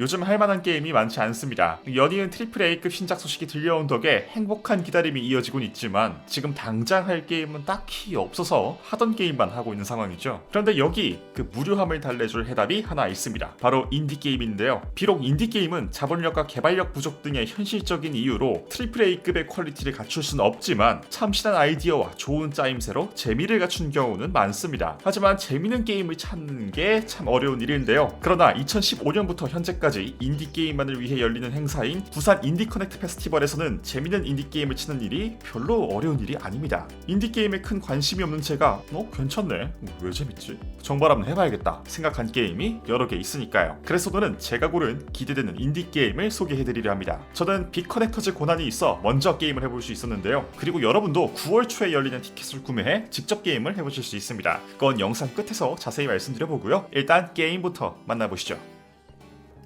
요즘 할 만한 게임이 많지 않습니다. 연이은 트리플 A급 신작 소식이 들려온 덕에 행복한 기다림이 이어지곤 있지만 지금 당장 할 게임은 딱히 없어서 하던 게임만 하고 있는 상황이죠. 그런데 여기 그 무료함을 달래줄 해답이 하나 있습니다. 바로 인디 게임인데요. 비록 인디 게임은 자본력과 개발력 부족 등의 현실적인 이유로 트리플 A급의 퀄리티를 갖출 수는 없지만 참신한 아이디어와 좋은 짜임새로 재미를 갖춘 경우는 많습니다. 하지만 재미있는 게임을 찾는 게 참 어려운 일인데요. 그러나 2015년부터 현재까지 인디 게임만을 위해 열리는 행사인 부산 인디 커넥트 페스티벌에서는 재미있는 인디 게임을 치는 일이 별로 어려운 일이 아닙니다. 인디 게임에 큰 관심이 없는 제가 어 괜찮네 왜 재밌지 정발 한번 해봐야겠다 생각한 게임이 여러 개 있으니까요. 그래서 오늘은 제가 고른 기대되는 인디 게임을 소개해드리려 합니다. 저는 빅커넥터즈 고난이 있어 먼저 게임을 해볼 수 있었는데요. 그리고 여러분도 9월 초에 열리는 티켓을 구매해 직접 게임을 해보실 수 있습니다. 그건 영상 끝에서 자세히 말씀드려보고요. 일단 게임부터 만나보시죠.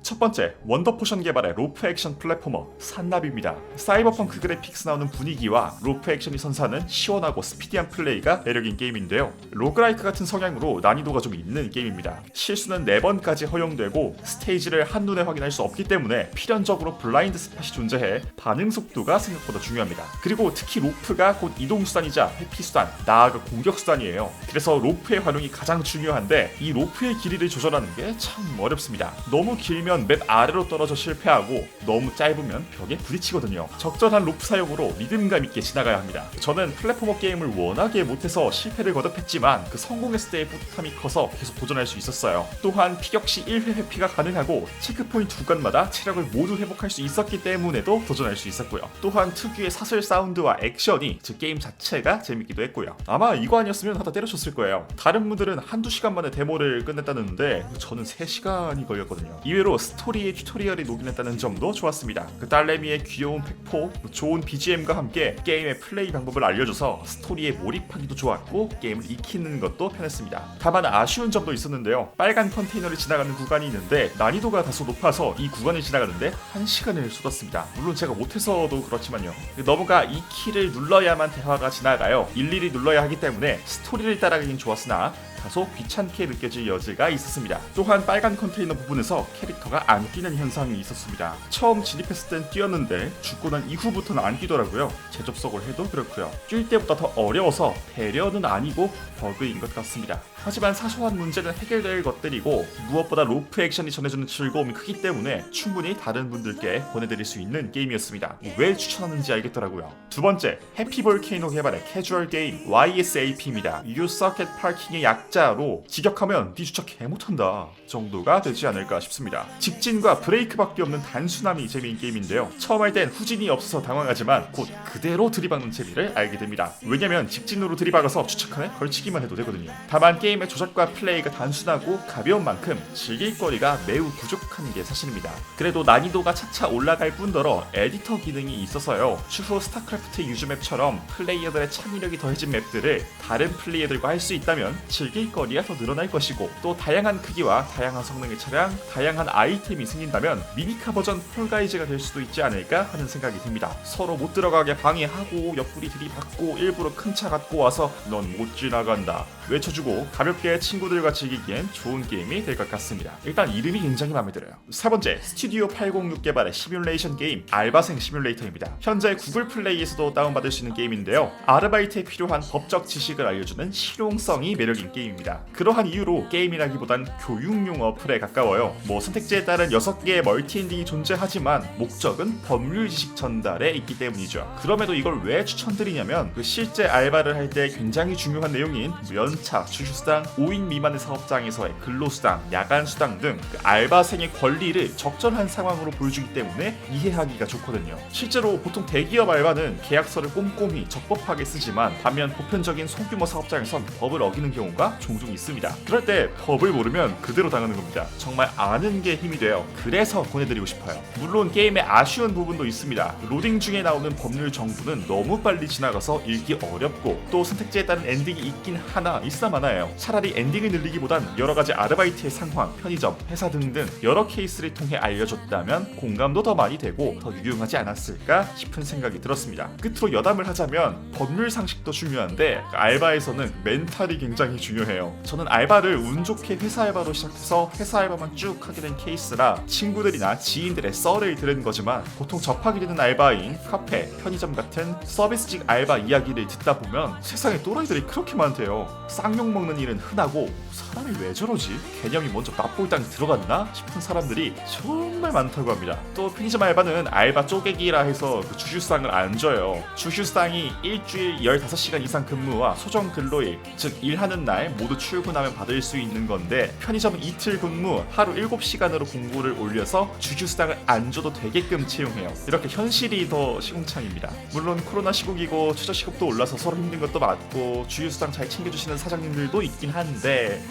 첫 번째, 원더포션 개발의 로프 액션 플랫포머 산납입니다. 사이버펑크 그래픽스 나오는 분위기와 로프 액션이 선사하는 시원하고 스피디한 플레이가 매력인 게임인데요. 로그라이크 같은 성향으로 난이도가 좀 있는 게임입니다. 실수는 4번까지 허용되고 스테이지를 한눈에 확인할 수 없기 때문에 필연적으로 블라인드 스팟이 존재해 반응 속도가 생각보다 중요합니다. 그리고 특히 로프가 곧 이동수단이자 회피수단, 나아가 공격수단이에요. 그래서 로프의 활용이 가장 중요한데 이 로프의 길이를 조절하는 게 참 어렵습니다. 너무 길면 맵 아래로 떨어져 실패하고 너무 짧으면 벽에 부딪히거든요. 적절한 로프 사용으로 리듬감 있게 지나가야 합니다. 저는 플랫포머 게임을 워낙에 못해서 실패를 거듭했지만 그 성공했을 때의 뿌듯함이 커서 계속 도전할 수 있었어요. 또한 피격 시 1회 회피가 가능하고 체크포인트 구간마다 체력을 모두 회복할 수 있었기 때문에도 도전할 수 있었고요. 또한 특유의 사슬 사운드와 액션이 즉 게임 자체가 재밌기도 했고요. 아마 이거 아니었으면 하다 때려쳤을 거예요. 다른 분들은 한두 시간 만에 데모를 끝냈다는데 저는 3시간이 걸렸거든요. 이외로 스토리의 튜토리얼이 녹인했다는 점도 좋았습니다. 그 딸내미의 귀여운 팩포, 좋은 BGM과 함께 게임의 플레이 방법을 알려줘서 스토리에 몰입하기도 좋았고 게임을 익히는 것도 편했습니다. 다만 아쉬운 점도 있었는데요. 빨간 컨테이너를 지나가는 구간이 있는데 난이도가 다소 높아서 이 구간을 지나가는데 1시간을 쏟았습니다. 물론 제가 못해서도 그렇지만요. 너무가 이 키를 눌러야만 대화가 지나가요. 일일이 눌러야 하기 때문에 스토리를 따라가긴 좋았으나 다소 귀찮게 느껴질 여지가 있었습니다. 또한 빨간 컨테이너 부분에서 캐릭터가 안 뛰는 현상이 있었습니다. 처음 진입했을 땐 뛰었는데 죽고 난 이후부터는 안 뛰더라고요. 재접속을 해도 그렇고요. 뛸 때보다 더 어려워서 배려는 아니고 버그인 것 같습니다. 하지만 사소한 문제는 해결될 것들이고 무엇보다 로프 액션이 전해주는 즐거움이 크기 때문에 충분히 다른 분들께 보내드릴 수 있는 게임이었습니다. 왜 추천하는지 알겠더라고요. 두 번째, 해피볼케이노 개발의 캐주얼 게임 YSAP입니다. At Parking의 약 자로 직역하면 네 주차 개 못한다 정도가 되지 않을까 싶습니다. 직진과 브레이크밖에 없는 단순함이 재미인 게임인데요. 처음 할 땐 후진이 없어서 당황하지만 곧 그대로 들이박는 재미를 알게 됩니다. 왜냐면 직진으로 들이박아서 주차칸에 걸치기만 해도 되거든요. 다만 게임의 조작과 플레이가 단순하고 가벼운 만큼 즐길 거리가 매우 부족한 게 사실입니다. 그래도 난이도가 차차 올라갈 뿐더러 에디터 기능이 있어서요. 추후 스타크래프트 유즈맵처럼 플레이어들의 창의력이 더해진 맵들을 다른 플레이어들과 할 수 있다면 즐길 거리가 더 늘어날 것이고 또 다양한 크기와 다양한 성능의 차량, 다양한 아이템이 생긴다면 미니카 버전 폴가이즈가 될 수도 있지 않을까 하는 생각이 듭니다. 서로 못 들어가게 방해하고 옆구리 들이받고 일부러 큰 차 갖고 와서 넌 못 지나간다 외쳐주고 가볍게 친구들과 즐기기엔 좋은 게임이 될 것 같습니다. 일단 이름이 굉장히 마음에 들어요. 세 번째, 스튜디오 806 개발의 시뮬레이션 게임 알바생 시뮬레이터입니다. 현재 구글 플레이에서도 다운받을 수 있는 게임인데요. 아르바이트에 필요한 법적 지식을 알려주는 실용성이 매력인 게임 입니다. 그러한 이유로 게임이라기보단 교육용 어플에 가까워요. 뭐 선택지에 따른 6개의 멀티 엔딩이 존재하지만 목적은 법률 지식 전달에 있기 때문이죠. 그럼에도 이걸 왜 추천드리냐면 그 실제 알바를 할 때 굉장히 중요한 내용인 연차, 주휴수당, 5인 미만의 사업장에서의 근로수당, 야간수당 등 그 알바생의 권리를 적절한 상황으로 보여주기 때문에 이해하기가 좋거든요. 실제로 보통 대기업 알바는 계약서를 꼼꼼히 적법하게 쓰지만 반면 보편적인 소규모 사업장에선 법을 어기는 경우가 종종 있습니다. 그럴 때 법을 모르면 그대로 당하는 겁니다. 정말 아는 게 힘이 돼요. 그래서 보내드리고 싶어요. 물론 게임에 아쉬운 부분도 있습니다. 로딩 중에 나오는 법률 정보는 너무 빨리 지나가서 읽기 어렵고 또 선택지에 따른 엔딩이 있긴 하나 있어 많아요. 차라리 엔딩을 늘리기보단 여러 가지 아르바이트의 상황, 편의점, 회사 등등 여러 케이스를 통해 알려줬다면 공감도 더 많이 되고 더 유용하지 않았을까 싶은 생각이 들었습니다. 끝으로 여담을 하자면 법률 상식도 중요한데 알바에서는 멘탈이 굉장히 중요해요. 중요해요. 저는 알바를 운 좋게 회사 알바로 시작해서 회사 알바만 쭉 하게 된 케이스라 친구들이나 지인들의 썰을 들은 거지만 보통 접하게 되는 알바인 카페, 편의점 같은 서비스직 알바 이야기를 듣다 보면 세상에 또라이들이 그렇게 많대요. 쌍욕 먹는 일은 흔하고 사람이 왜 저러지? 개념이 먼저 납골당에 들어갔나 싶은 사람들이 정말 많다고 합니다. 또 편의점 알바는 알바 쪼개기라 해서 그 주휴상을 안 줘요. 주휴상이 일주일 15시간 이상 근무와 소정 근로일, 즉 일하는 날 모두 출근하면 받을 수 있는 건데 편의점은 이틀 근무, 하루 7시간으로 공고를 올려서 주휴상을 안 줘도 되게끔 채용해요. 이렇게 현실이 더 시궁창입니다. 물론 코로나 시국이고 최저 시급도 올라서 서로 힘든 것도 맞고 주휴수당 잘 챙겨주시는 사장님들도 있긴 한데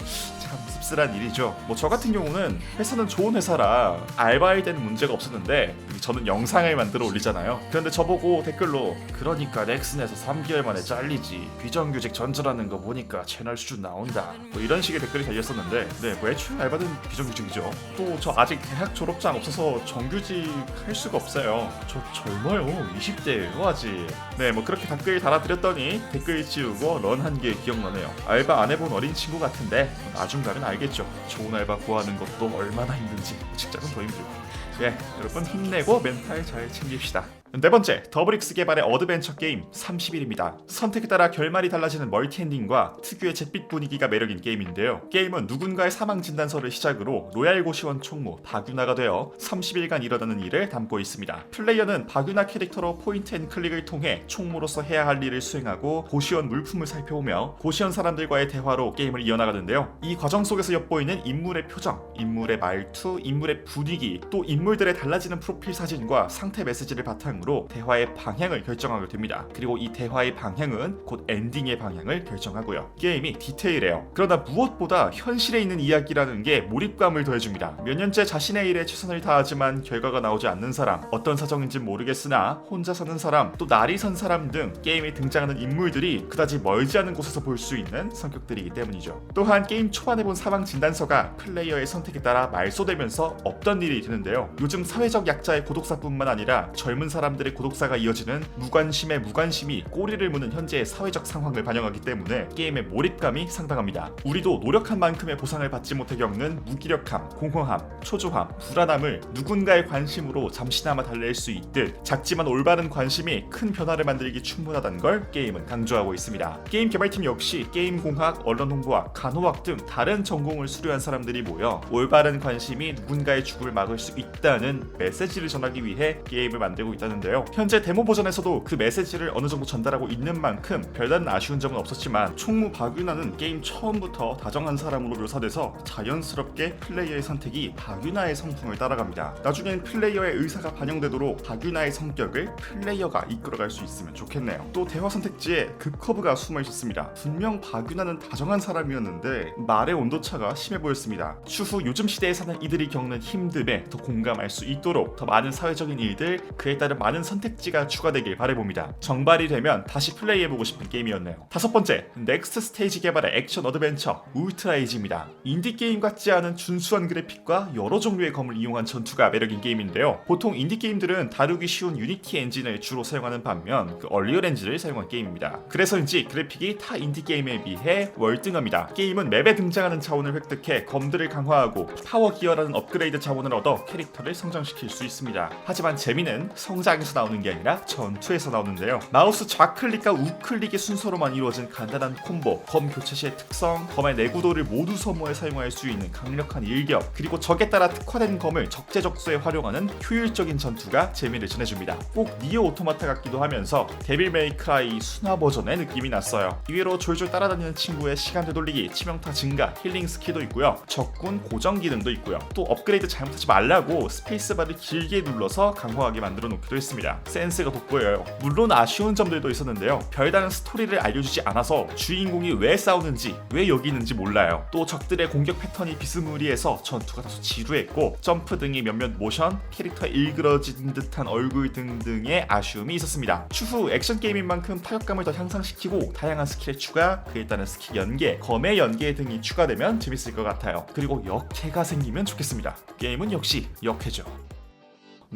참 씁쓸한 일이죠. 뭐 저 같은 경우는 회사는 좋은 회사라 알바할 때는 문제가 없었는데 저는 영상을 만들어 올리잖아요. 그런데 저보고 댓글로 그러니까 넥슨에서 3개월 만에 잘리지 비정규직 전전하는 거 보니까 채널 수준 나온다. 뭐 이런 식의 댓글이 달렸었는데 네, 뭐 애초에 알바는 비정규직이죠. 또 저 아직 대학 졸업장 없어서 정규직 할 수가 없어요. 저 젊어요. 20대예요 아직. 네, 뭐 그렇게 댓글 달아드렸더니 댓글 지우고 런 한 게 기억나네요. 알바 안 해본 어린 친구 같은데 나중 가면 알겠죠. 좋은 알바 구하는 것도 얼마나 힘든지 직장은 더 힘들고. 예, 여러분 힘내고 멘탈 잘 챙깁시다. 네 번째, 더블익스 개발의 어드벤처 게임 30일입니다. 선택에 따라 결말이 달라지는 멀티엔딩과 특유의 잿빛 분위기가 매력인 게임인데요. 게임은 누군가의 사망 진단서를 시작으로 로얄 고시원 총무 박유나가 되어 30일간 일어나는 일을 담고 있습니다. 플레이어는 박유나 캐릭터로 포인트 앤 클릭을 통해 총무로서 해야 할 일을 수행하고 고시원 물품을 살펴보며 고시원 사람들과의 대화로 게임을 이어나가는데요. 이 과정 속에서 엿보이는 인물의 표정, 인물의 말투, 인물의 분위기, 또 인물들의 달라지는 프로필 사진과 상태 메시지를 바탕으로 대화의 방향을 결정하게 됩니다. 그리고 이 대화의 방향은 곧 엔딩의 방향을 결정하고요. 게임이 디테일해요. 그러나 무엇보다 현실에 있는 이야기라는 게 몰입감을 더해줍니다. 몇 년째 자신의 일에 최선을 다하지만 결과가 나오지 않는 사람, 어떤 사정인지 모르겠으나 혼자 사는 사람, 또 날이 선 사람 등 게임에 등장하는 인물들이 그다지 멀지 않은 곳에서 볼 수 있는 성격들이기 때문이죠. 또한 게임 초반에 본 사망 진단서가 플레이어의 선택에 따라 말소되면서 없던 일이 되는데요. 요즘 사회적 약자의 고독사뿐만 아니라 젊은 사람 들의 고독사가 이어지는 무관심의 무관심이 꼬리를 무는 현재의 사회적 상황을 반영하기 때문에 게임의 몰입감이 상당합니다. 우리도 노력한 만큼의 보상을 받지 못해 겪는 무기력함, 공허함, 초조함, 불안함을 누군가의 관심으로 잠시나마 달랠 수 있듯 작지만 올바른 관심이 큰 변화를 만들기 충분하다는 걸 게임은 강조하고 있습니다. 게임 개발팀 역시 게임 공학, 언론 홍보학, 간호학 등 다른 전공을 수료한 사람들이 모여 올바른 관심이 누군가의 죽음을 막을 수 있다는 메시지를 전하기 위해 게임을 만들고 있다는 데요. 현재 데모 버전에서도 그 메시지를 어느 정도 전달하고 있는 만큼 별다른 아쉬운 점은 없었지만 총무 박윤아는 게임 처음부터 다정한 사람으로 묘사돼서 자연스럽게 플레이어의 선택이 박윤아의 성품을 따라갑니다. 나중엔 플레이어의 의사가 반영되도록 박윤아의 성격을 플레이어가 이끌어갈 수 있으면 좋겠네요. 또 대화 선택지에 급커브가 숨어 있었습니다. 분명 박윤아는 다정한 사람이었는데 말의 온도차가 심해 보였습니다. 추후 요즘 시대에 사는 이들이 겪는 힘듦에 더 공감할 수 있도록 더 많은 사회적인 일들, 그에 따른 많은 선택지가 추가되길 바라봅니다. 정발이 되면 다시 플레이해보고 싶은 게임이었네요. 다섯 번째, 넥스트 스테이지 개발의 액션 어드벤처 울트라이지입니다. 인디 게임 같지 않은 준수한 그래픽과 여러 종류의 검을 이용한 전투가 매력인 게임인데요. 보통 인디 게임들은 다루기 쉬운 유니티 엔진을 주로 사용하는 반면 그 엔진을 사용한 게임입니다. 그래서인지 그래픽이 타 인디 게임에 비해 월등합니다. 게임은 맵에 등장하는 자원을 획득해 검들을 강화하고 파워 기어라는 업그레이드 자원을 얻어 캐릭터를 성장시킬 수 있습니다. 하지만 재미는 성장 에서 나오는 게 아니라 전투에서 나오는데요. 마우스 좌클릭과 우클릭의 순서로만 이루어진 간단한 콤보, 검 교체 시의 특성, 검의 내구도를 모두 소모해 사용할 수 있는 강력한 일격, 그리고 적에 따라 특화된 검을 적재적소에 활용하는 효율적인 전투가 재미를 전해줍니다. 꼭 니어 오토마타 같기도 하면서 데빌 메이크라이 순화 버전의 느낌이 났어요. 이외로 졸졸 따라다니는 친구의 시간 되돌리기, 치명타 증가, 힐링 스킬도 있고요. 적군 고정 기능도 있고요. 또 업그레이드 잘못하지 말라고 스페이스바를 길게 눌러서 강화하게 만들어 놓기도 했습니다. 센스가 돋보여요. 물론 아쉬운 점들도 있었는데요. 별다른 스토리를 알려주지 않아서 주인공이 왜 싸우는지, 왜 여기 있는지 몰라요. 또 적들의 공격 패턴이 비스무리해서 전투가 다소 지루했고 점프 등의 몇몇 모션, 캐릭터 일그러진 듯한 얼굴 등등의 아쉬움이 있었습니다. 추후 액션 게임인 만큼 타격감을 더 향상시키고 다양한 스킬의 추가, 그에 따른 스킬 연계, 검의 연계 등이 추가되면 재밌을 것 같아요. 그리고 역해가 생기면 좋겠습니다. 게임은 역시 역해죠.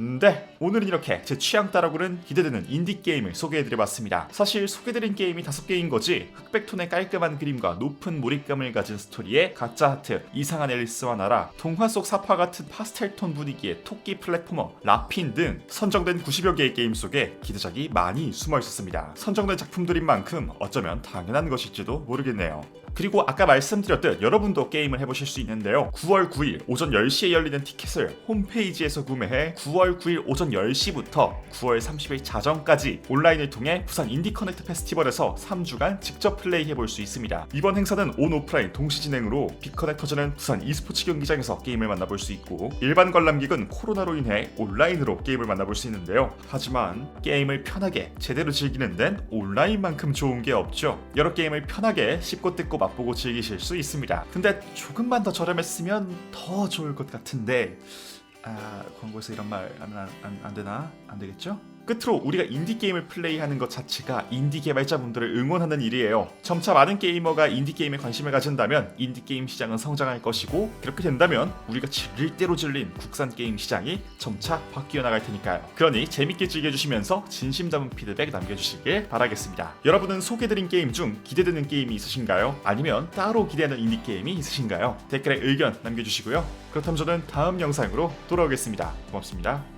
네, 오늘은 이렇게 제 취향 따라 고른 기대되는 인디 게임을 소개해드려봤습니다. 사실 소개드린 게임이 다섯 개인 거지 흑백톤의 깔끔한 그림과 높은 몰입감을 가진 스토리에 가짜 하트, 이상한 앨리스와 나라, 동화 속 사파 같은 파스텔톤 분위기의 토끼 플랫포머, 라핀 등 선정된 90여 개의 게임 속에 기대작이 많이 숨어 있었습니다. 선정된 작품들인 만큼 어쩌면 당연한 것일지도 모르겠네요. 그리고 아까 말씀드렸듯 여러분도 게임을 해보실 수 있는데요. 9월 9일 오전 10시에 열리는 티켓을 홈페이지에서 구매해 9월 9일 오전 10시부터 9월 30일 자정까지 온라인을 통해 부산 인디커넥트 페스티벌에서 3주간 직접 플레이해볼 수 있습니다. 이번 행사는 온 오프라인 동시 진행으로 빅커넥터즈는 부산 e스포츠 경기장에서 게임을 만나볼 수 있고 일반 관람객은 코로나로 인해 온라인으로 게임을 만나볼 수 있는데요. 하지만 게임을 편하게 제대로 즐기는 데는 온라인만큼 좋은 게 없죠. 여러 게임을 편하게 씹고 뜯고 맛보고 즐기실 수 있습니다. 근데 조금만 더 저렴했으면 더 좋을 것 같은데 아 광고에서 이런 말 안, 안, 안 되나? 안 되겠죠? 끝으로 우리가 인디 게임을 플레이하는 것 자체가 인디 개발자분들을 응원하는 일이에요. 점차 많은 게이머가 인디 게임에 관심을 가진다면 인디 게임 시장은 성장할 것이고 그렇게 된다면 우리가 질릴 대로 질린 국산 게임 시장이 점차 바뀌어 나갈 테니까요. 그러니 재밌게 즐겨주시면서 진심 담은 피드백 남겨주시길 바라겠습니다. 여러분은 소개드린 게임 중 기대되는 게임이 있으신가요? 아니면 따로 기대하는 인디 게임이 있으신가요? 댓글에 의견 남겨주시고요. 그렇다면 저는 다음 영상으로 돌아오겠습니다. 고맙습니다.